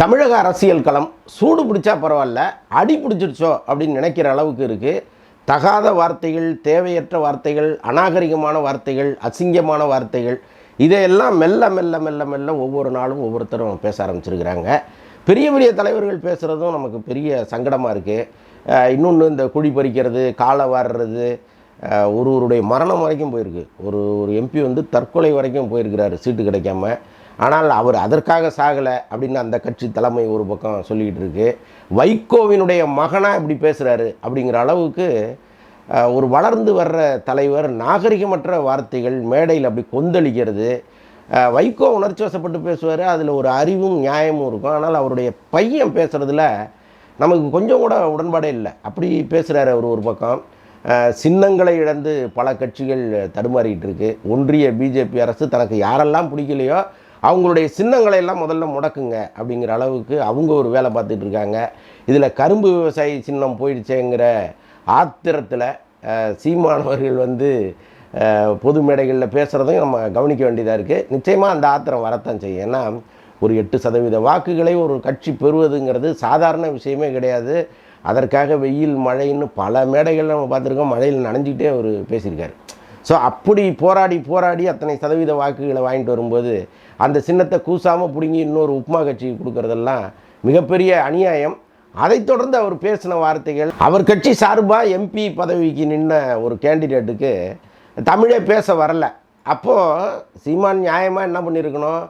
தமிழக அரசியல் களம் சூடு பிடிச்சா பரவாயில்ல அடி பிடிச்சிருச்சோ அப்படின்னு நினைக்கிற அளவுக்கு இருக்குது தகாத வார்த்தைகள் தேவையற்ற வார்த்தைகள் அநாகரிகமான வார்த்தைகள் அசிங்கமான வார்த்தைகள் இதையெல்லாம் மெல்ல மெல்ல மெல்ல மெல்ல ஒவ்வொரு நாளும் ஒவ்வொருத்தரும் பேச ஆரம்பிச்சிருக்கிறாங்க. பெரிய பெரிய தலைவர்கள் பேசுகிறதும் நமக்கு பெரிய சங்கடமாக இருக்குது இன்னொன்று இந்த குழி பறிக்கிறது காலை வாடுறது ஒருவருடைய மரணம் வரைக்கும் போயிருக்கு. ஒரு ஒரு எம்பி வந்து தற்கொலை வரைக்கும் போயிருக்கிறாரு சீட்டு கிடைக்காம. ஆனால் அவர் அதற்காக சாகலை அப்படின்னு அந்த கட்சி தலைமை ஒரு பக்கம் சொல்லிக்கிட்டு இருக்கு. வைகோவினுடைய மகனாக இப்படி பேசுகிறாரு அப்படிங்கிற அளவுக்கு ஒரு வளர்ந்து வர்ற தலைவர் நாகரிகமற்ற வார்த்தைகள் மேடையில் அப்படி கொந்தளிக்கிறது. வைகோ உணர்ச்சி வசப்பட்டு பேசுவார் அதில் ஒரு அறிவும் நியாயமும் இருக்கும். ஆனால் அவருடைய பையன் பேசுகிறதுல நமக்கு கொஞ்சம் கூட உடன்பாடே இல்லை. அப்படி பேசுகிறாரு அவர் ஒரு பக்கம். சின்னங்களை இழந்து பல கட்சிகள் தடுமாறிக்கிட்டு இருக்கு. ஒன்றிய பிஜேபி அரசு தனக்கு யாரெல்லாம் பிடிக்கலையோ அவங்களுடைய சின்னங்களை எல்லாம் முதல்ல முடக்குங்க அப்படிங்கிற அளவுக்கு அவங்க ஒரு வேலை பார்த்துட்டு இருக்காங்க. இதில் கரும்பு விவசாயி சின்னம் போயிடுச்சேங்கிற ஆத்திரத்தில் சீமானவர்கள் வந்து பொது மேடைகளில் பேசுகிறதையும் நம்ம கவனிக்க வேண்டியதாக இருக்குது நிச்சயமாக அந்த ஆத்திரம் வரத்தான் செய்யும். ஏன்னா ஒரு எட்டு சதவீத வாக்குகளை ஒரு கட்சி பெறுவதுங்கிறது சாதாரண விஷயமே கிடையாது. அதற்காக வெயில் மழைன்னு பல மேடைகள் நம்ம பார்த்துருக்கோம். மழையில் நனைஞ்சிக்கிட்டே அவர் பேசியிருக்காரு. ஸோ அப்படி போராடி போராடி அத்தனை சதவீத வாக்குகளை வாங்கிட்டு வரும்போது அந்த சின்னத்தை கூசாமல் பிடுங்கி இன்னொரு உப்மா கட்சிக்கு கொடுக்கறதெல்லாம் மிகப்பெரிய அநியாயம். அதைத் தொடர்ந்து அவர் பேசின வார்த்தைகள் அவர் கட்சி சார்பாக எம்பி பதவிக்கு நின்ன ஒரு கேண்டிடேட்டுக்கு தமிழே பேச வரல. அப்போது சீமான் நியாயமாக என்ன பண்ணியிருக்கணும்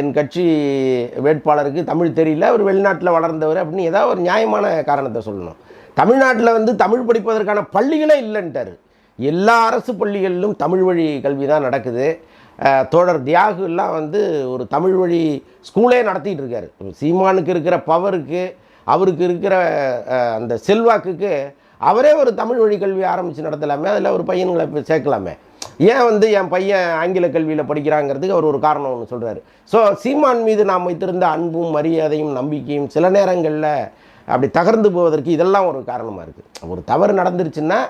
என் கட்சி வேட்பாளருக்கு தமிழ் தெரியல அவர் வெளிநாட்டில் வளர்ந்தவர் அப்படின்னு ஏதாவது ஒரு நியாயமான காரணத்தை சொல்லணும். தமிழ்நாட்டில் வந்து தமிழ் படிப்பதற்கான பள்ளிகளே இல்லைன்ட்டார். எல்லா அரசு பள்ளிகளிலும் தமிழ் வழி கல்வி தான் நடக்குது. தோழர் தியாகுலாம் வந்து ஒரு தமிழ் வழி ஸ்கூலே நடத்திட்டு இருக்காரு சீமானுக்கு இருக்கிற பவருக்கு அவருக்கு இருக்கிற அந்த செல்வாக்குக்கு அவரே ஒரு தமிழ் வழி கல்வி ஆரம்பித்து நடத்தலாமே அதில் ஒரு பையன்களை சேர்க்கலாமே. ஏன் வந்து என் பையன் ஆங்கில கல்வியில் படிக்கிறாங்கிறதுக்கு அவர் ஒரு காரணம் ஒன்று சொல்கிறாரு ஸோ சீமான் மீது நாம் வைத்திருந்த அன்பும் மரியாதையும் நம்பிக்கையும் சில நேரங்களில் அப்படி தகர்ந்து போவதற்கு இதெல்லாம் ஒரு காரணமாக இருக்குது ஒரு தவறு நடந்துருச்சுன்னா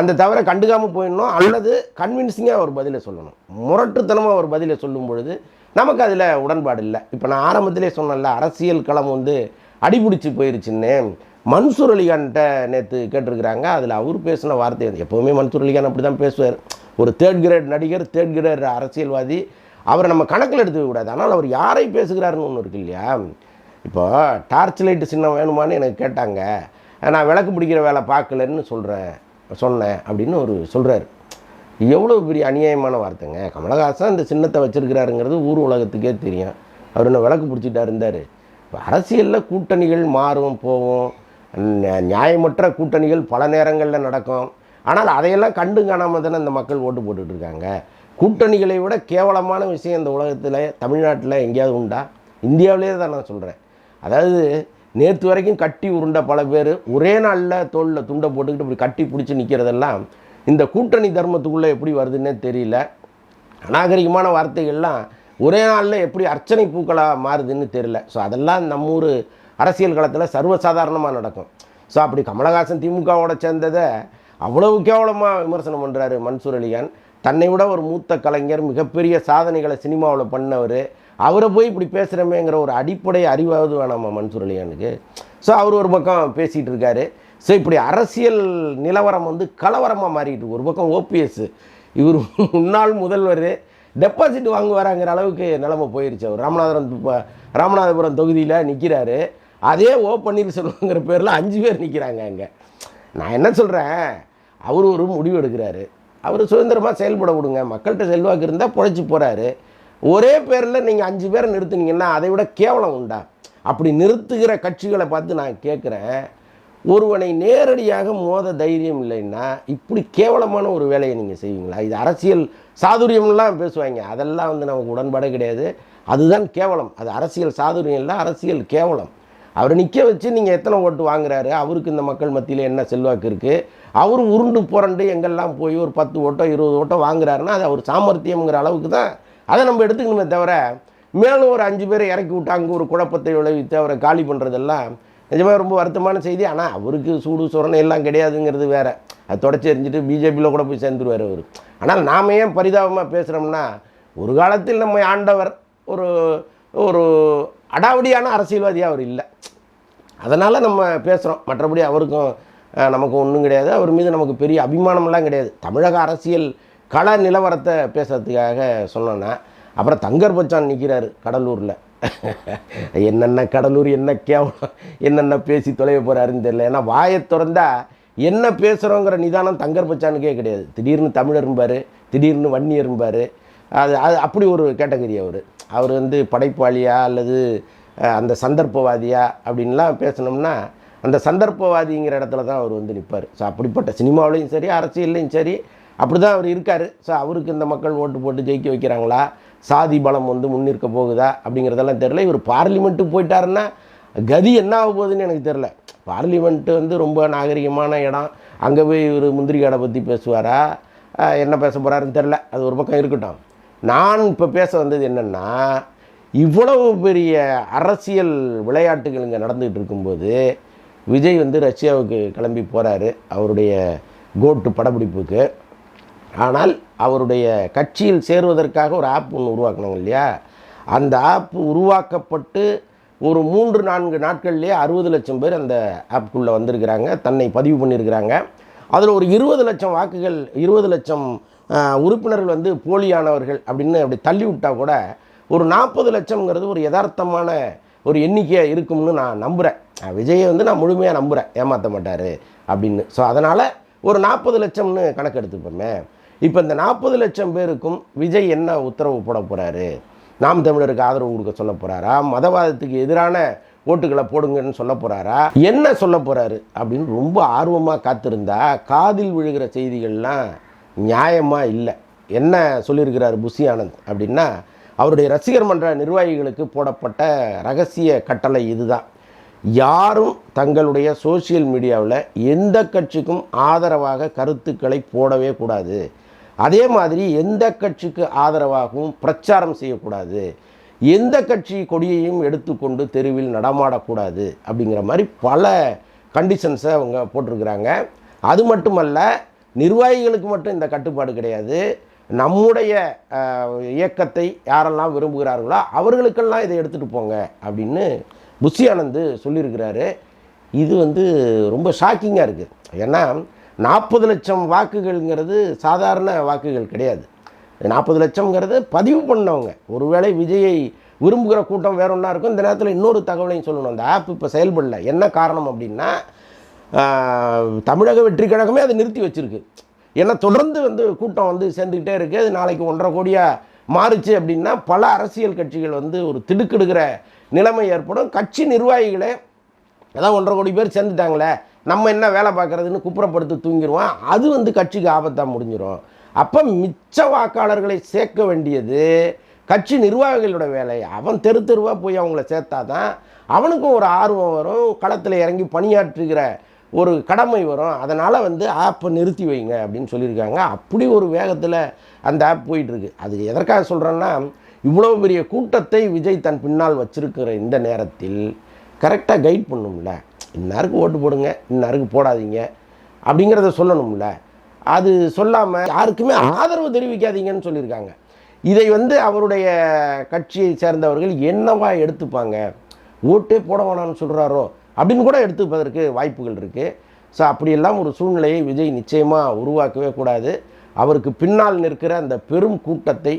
அந்த தவறை கண்டுக்காமல் போயிடணும் அல்லது கன்வின்சிங்காக ஒரு பதிலை சொல்லணும். முரட்டுத்தனமாக ஒரு பதிலை சொல்லும் பொழுது நமக்கு அதில் உடன்பாடு இல்லை. இப்போ நான் ஆரம்பத்திலே சொன்னேன்ல அரசியல் களம் வந்து அடிபிடிச்சு போயிருச்சுன்னு. மன்சூர் அலிகான்கிட்ட நேற்று கேட்டிருக்கிறாங்க. அதில் அவர் பேசின வார்த்தை வந்து எப்போவுமே மன்சூர் அலிகான் அப்படி தான் பேசுவார். ஒரு தேர்ட் கிரேட் நடிகர் தேர்ட் கிரேட் அரசியல்வாதி. அவரை நம்ம கணக்கில் எடுத்துக்க கூடாது. ஆனால் அவர் யாரை பேசுகிறாருன்னு ஒன்று இருக்கு இல்லையா? இப்போ டார்ச் லைட்டு சின்னம் வேணுமான்னு எனக்கு கேட்டாங்க. நான் விளக்கு பிடிக்கிற வேலை பார்க்கலன்னு சொல்கிறேன் சொன்னேன் அப்படின்னு ஒரு சொல்கிறாரு எவ்வளோ பெரிய அநியாயமான வார்த்தைங்க. கமலஹாசன் இந்த சின்னத்தை வச்சிருக்கிறாருங்கிறது ஊர் உலகத்துக்கே தெரியும். அவர் என்ன விளக்கு பிடிச்சிட்டா இருந்தார். இப்போ அரசியலில் கூட்டணிகள் மாறும் போகும். நியாயமற்ற கூட்டணிகள் பல நேரங்களில் நடக்கும். ஆனால் அதையெல்லாம் கண்டு காணாமல் தானே இந்த மக்கள் ஓட்டு போட்டுட்ருக்காங்க கூட்டணிகளை விட கேவலமான விஷயம் இந்த உலகத்தில் தமிழ்நாட்டில் எங்கேயாவது உண்டா? இந்தியாவிலே தான் நான் சொல்கிறேன் அதாவது நேற்று வரைக்கும் கட்டி உருண்ட பல பேர் ஒரே நாளில் தோளில் துண்டை போட்டுக்கிட்டு இப்படி கட்டி பிடிச்சி நிற்கிறதெல்லாம் இந்த கூட்டணி தர்மத்துக்குள்ளே எப்படி வருதுன்னே தெரியல. அநாகரிகமான வார்த்தைகள்லாம் ஒரே நாளில் எப்படி அர்ச்சனை பூக்களாக மாறுதுன்னு தெரியல. ஸோ அதெல்லாம் நம்ம ஊர் அரசியல் களத்தில் சர்வசாதாரணமாக நடக்கும். ஸோ அப்படி கமலஹாசன் திமுகவோட சேர்ந்ததை அவ்வளவு கேவலமாக விமர்சனம் பண்ணுறாரு மன்சூர் அலிகான். தன்னை விட ஒரு மூத்த கலைஞர் மிகப்பெரிய சாதனைகளை சினிமாவில் பண்ணவர். அவரை போய் இப்படி பேசுகிறமேங்கிற ஒரு அடிப்படை அறிவாவது வேணாமா மன்சூர் அலிகானுக்கு ஸோ அவர் ஒரு பக்கம் பேசிகிட்டு இருக்காரு. ஸோ இப்படி அரசியல் நிலவரம் வந்து கலவரமாக மாறிட்டு ஒரு பக்கம் ஓபிஎஸ் இவர் முன்னாள் முதல்வர் டெபாசிட் வாங்குவாராங்கிற அளவுக்கு நிலைமை போயிருச்சு அவர். ராமநாதபுரம் ராமநாதபுரம் தொகுதியில் நிற்கிறாரு அதே ஓ பன்னீர்செல்வங்கிற பேரில் அஞ்சு பேர் நிற்கிறாங்க அங்கே. நான் என்ன சொல்கிறேன் அவர் ஒரு முடிவு எடுக்கிறாரு. அவர் சுதந்திரமாக செயல்பட விடுங்க. மக்கள்கிட்ட செல்வாக்கு இருந்தால் பொழைச்சி போகிறாரு ஒரே பேரில் நீங்கள் அஞ்சு பேரை நிறுத்துனீங்கன்னா அதை விட கேவலம் உண்டா? அப்படி நிறுத்துகிற கட்சிகளை பார்த்து நான் கேட்குறேன். ஒருவனை நேரடியாக மோத தைரியம் இல்லைன்னா இப்படி கேவலமான ஒரு வேலையை நீங்கள் செய்வீங்களா? இது அரசியல் சாதுரியம்லாம் பேசுவாங்க. அதெல்லாம் வந்து நமக்கு உடன்பாடே கிடையாது. அதுதான் கேவலம். அது அரசியல் சாதுரியம் இல்லை அரசியல் கேவலம். அவரை நிற்க வச்சு நீங்கள் எத்தனை ஓட்டு வாங்குறாரு? அவருக்கு இந்த மக்கள் மத்தியில் என்ன செல்வாக்கு இருக்குது அவர் உருண்டு புரண்டு எங்கெல்லாம் போய் ஒரு பத்து ஓட்டோ இருபது ஓட்டோ வாங்குறாருன்னா அது அவர் சாமர்த்தியம்ங்கிற அளவுக்கு தான் அதை நம்ம எடுத்துக்கணுமே தவிர மேலும் ஒரு அஞ்சு பேரை இறக்கி விட்டு அங்கே ஒரு குழப்பத்தை விளைவித்து அவரை காலி பண்ணுறதெல்லாம் நிஜமாக ரொம்ப வருத்தமான செய்தி. ஆனால் அவருக்கு சூடு சுரணை எல்லாம் கிடையாதுங்கிறது வேற. அது தொடச்சி எரிஞ்சிட்டு பிஜேபியில் கூட போய் சேர்ந்துருவார் அவர். ஆனால் நாம் ஏன் பரிதாபமாக பேசுகிறோம்னா ஒரு காலத்தில் நம்ம ஆண்டவர் ஒரு ஒரு அடாவடியான அரசியல்வாதியாக அவர் இல்லை. அதனால் நம்ம பேசுகிறோம் மற்றபடி அவருக்கும் நமக்கு ஒன்றும் கிடையாது. அவர் மீது நமக்கு பெரிய அபிமானம்லாம் கிடையாது. தமிழக அரசியல் கள நிலவரத்தை பேசுறதுக்காக சொன்னோன்னா அப்புறம் தங்கர் பச்சான் நிற்கிறாரு கடலூரில். என்னென்ன கடலூர் என்ன கேவலம் என்னென்ன பேசி தொலைய போகிறாருன்னு தெரியல. ஏன்னா வாயை திறந்தா என்ன பேசுகிறோங்கிற நிதானம் தங்கர் பச்சானுக்கே கிடையாது. திடீர்னு தமிழரும்பார் திடீர்னு வன்னியரும்பார் அது அது அப்படி ஒரு கேட்டகரி அவர். அவர் வந்து படைப்பாளியா அல்லது அந்த சந்தர்ப்பவாதியா அப்படின்லாம் பேசணும்னா அந்த சந்தர்ப்பவாதிங்கிற இடத்துல தான் அவர் வந்து நிற்பார் ஸோ அப்படிப்பட்ட சினிமாவிலையும் சரி அரசியல்லையும் சரி அப்படி தான் அவர் இருக்கார். ஸோ அவருக்கு இந்த மக்கள் ஓட்டு போட்டு ஜெயிக்க வைக்கிறாங்களா? சாதி பலம் வந்து முன்னிற்க போகுதா? அப்படிங்கிறதெல்லாம் தெரில இவர் பார்லிமெண்ட்டுக்கு போயிட்டாருன்னா கதி என்ன ஆக போகுதுன்னு எனக்கு தெரில பார்லிமெண்ட்டு வந்து ரொம்ப நாகரிகமான இடம். அங்கே போய் இவர் முந்திரி காடை பற்றி பேசுவாரா என்ன பேச போகிறாருன்னு தெரில அது ஒரு பக்கம் இருக்கட்டும். நான் இப்போ பேச வந்தது என்னென்னா இவ்வளவு பெரிய அரசியல் விளையாட்டுகள் இங்கே நடந்துகிட்டு இருக்கும்போது விஜய் வந்து ரஷ்யாவுக்கு கிளம்பி போகிறாரு அவருடைய கோட்டு படப்பிடிப்புக்கு. ஆனால் அவருடைய கட்சியில் சேருவதற்காக ஒரு ஆப் ஒன்று உருவாக்கினாங்க இல்லையா? அந்த ஆப் உருவாக்கப்பட்டு ஒரு மூன்று நான்கு நாட்கள்லேயே அறுபது லட்சம் பேர் அந்த ஆப்புக்குள்ளே வந்திருக்கிறாங்க தன்னை பதிவு பண்ணியிருக்கிறாங்க. அதில் ஒரு இருபது லட்சம் வாக்குகள் இருபது லட்சம் உறுப்பினர்கள் வந்து போலியானவர்கள் அப்படின்னு அப்படி தள்ளி விட்டால் கூட ஒரு நாற்பது லட்சம்ங்கிறது ஒரு யதார்த்தமான ஒரு எண்ணிக்கையாக இருக்கும்னு நான் நம்புகிறேன் விஜயை வந்து நான் முழுமையாக நம்புகிறேன் ஏமாற்ற மாட்டார் அப்படின்னு. ஸோ அதனால் ஒரு நாற்பது லட்சம்னு கணக்கு எடுத்துப்போமே இப்போ இந்த நாற்பது லட்சம் பேருக்கும் விஜய் என்ன உத்தரவு போட போகிறாரு நாம் தமிழருக்கு ஆதரவு கொடுக்க சொல்ல போகிறாரா மதவாதத்துக்கு எதிரான ஓட்டுகளை போடுங்கன்னு சொல்ல போகிறாரா என்ன சொல்ல போகிறாரு அப்படின்னு ரொம்ப ஆர்வமாக காத்திருந்தா காதில் விழுகிற செய்திகள்லாம் நியாயமாக இல்லை. என்ன சொல்லியிருக்கிறார் புஷி ஆனந்த் அப்படின்னா அவருடைய ரசிகர் மன்ற நிர்வாகிகளுக்கு போடப்பட்ட ரகசிய கட்டளை இதுதான். யாரும் தங்களுடைய சோஷியல் மீடியாவில் எந்த கட்சிக்கும் ஆதரவாக கருத்துக்களை போடவே கூடாது. அதே மாதிரி எந்த கட்சிக்கு ஆதரவாகவும் பிரச்சாரம் செய்யக்கூடாது. எந்த கட்சி கொடியையும் எடுத்துக்கொண்டு தெருவில் நடமாடக்கூடாது அப்படிங்கிற மாதிரி பல கண்டிஷன்ஸை அவங்க போட்டிருக்கிறாங்க. அது மட்டுமல்ல நிர்வாகிகளுக்கு மட்டும் இந்த கட்டுப்பாடு கிடையாது. நம்முடைய இயக்கத்தை யாரெல்லாம் விரும்புகிறார்களோ அவர்களுக்கெல்லாம் இதை எடுத்துகிட்டு போங்க அப்படின்னு புஷி ஆனந்த் சொல்லியிருக்கிறாரு. இது வந்து ரொம்ப ஷாக்கிங்காக இருக்குது ஏன்னா நாற்பது லட்சம் வாக்குகள்ங்கிறது சாதாரண வாக்குகள் கிடையாது. நாற்பது லட்சம்ங்கிறது பதிவு பண்ணவங்க. ஒருவேளை விஜயை விரும்புகிற கூட்டம் வேற ஒன்றா இருக்கும். இந்த நேரத்தில் இன்னொரு தகவலையும் சொல்லணும். அந்த ஆப் இப்போ செயல்படல. என்ன காரணம் அப்படின்னா தமிழக வெற்றி கழகமே அதை நிறுத்தி வச்சுருக்கு. ஏன்னா தொடர்ந்து வந்து கூட்டம் வந்து சேர்ந்துக்கிட்டே இருக்குது அது நாளைக்கு ஒன்றரை கோடியாக மாறுச்சு அப்படின்னா பல அரசியல் கட்சிகள் வந்து ஒரு திடுக்கிடுகிற நிலைமை ஏற்படும். கட்சி நிர்வாகிகளே அதான் ஒன்றரை கோடி பேர் சேர்ந்துட்டாங்களே நம்ம என்ன வேலை பார்க்குறதுன்னு குப்புறப்படுத்தி தூங்கிடுவோம் அது வந்து கட்சிக்கு ஆபத்தாக முடிஞ்சிடும் அப்போ மிச்ச வாக்காளர்களை சேர்க்க வேண்டியது கட்சி நிர்வாகிகளோட வேலை. அவன் தெரு தெருவாக போய் அவங்கள சேர்த்தா தான் அவனுக்கும் ஒரு ஆர்வம் வரும். களத்தில் இறங்கி பணியாற்றுகிற ஒரு கடமை வரும். அதனால் வந்து ஆப்பை நிறுத்தி வைங்க அப்படின்னு சொல்லியிருக்காங்க. அப்படி ஒரு வேகத்தில் அந்த ஆப் போயிட்டுருக்கு. அது எதற்காக சொல்கிறேன்னா இவ்வளோ பெரிய கூட்டத்தை விஜய் தன் பின்னால் வச்சிருக்கிற இந்த நேரத்தில் கரெக்டாக கைட் பண்ணும்ல. இன்னாருக்கு ஓட்டு போடுங்க இன்னாருக்கு போடாதீங்க அப்படிங்கிறத சொல்லணும்ல. அது சொல்லாமல் யாருக்குமே ஆதரவு தெரிவிக்காதீங்கன்னு சொல்லியிருக்காங்க. இதை வந்து அவருடைய கட்சியை சேர்ந்தவர்கள் என்னவா எடுத்துப்பாங்க? ஓட்டே போட வேணாம்னு சொல்கிறாரோ அப்படின்னு கூட எடுத்துப்பதற்கு வாய்ப்புகள் இருக்குது ஸோ அப்படியெல்லாம் ஒரு சூழ்நிலையை விஜய் நிச்சயமாக உருவாக்கவே கூடாது. அவருக்கு பின்னால் நிற்கிற அந்த பெரும் கூட்டத்தை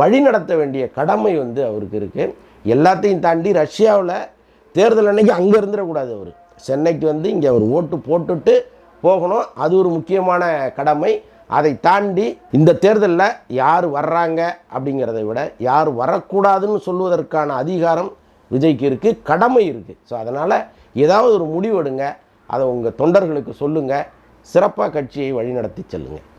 வழிநடத்த வேண்டிய கடமை வந்து அவருக்கு இருக்குது எல்லாத்தையும் தாண்டி ரஷ்யாவில் தேர்தல் அன்னைக்கு அங்கே இருந்துடக்கூடாது அவர். சென்னைக்கு வந்து இங்கே ஒரு ஓட்டு போட்டுட்டு போகணும். அது ஒரு முக்கியமான கடமை. அதை தாண்டி இந்த தேர்தலில் யார் வர்றாங்க அப்படிங்கிறத விட யார் வரக்கூடாதுன்னு சொல்வதற்கான அதிகாரம் விஜய்க்கு இருக்குது கடமை இருக்குது ஸோ அதனால் ஏதாவது ஒரு முடிவெடுங்க. அதை உங்கள் தொண்டர்களுக்கு சொல்லுங்கள் சிறப்பாக கட்சியை வழிநடத்தி செல்லுங்கள்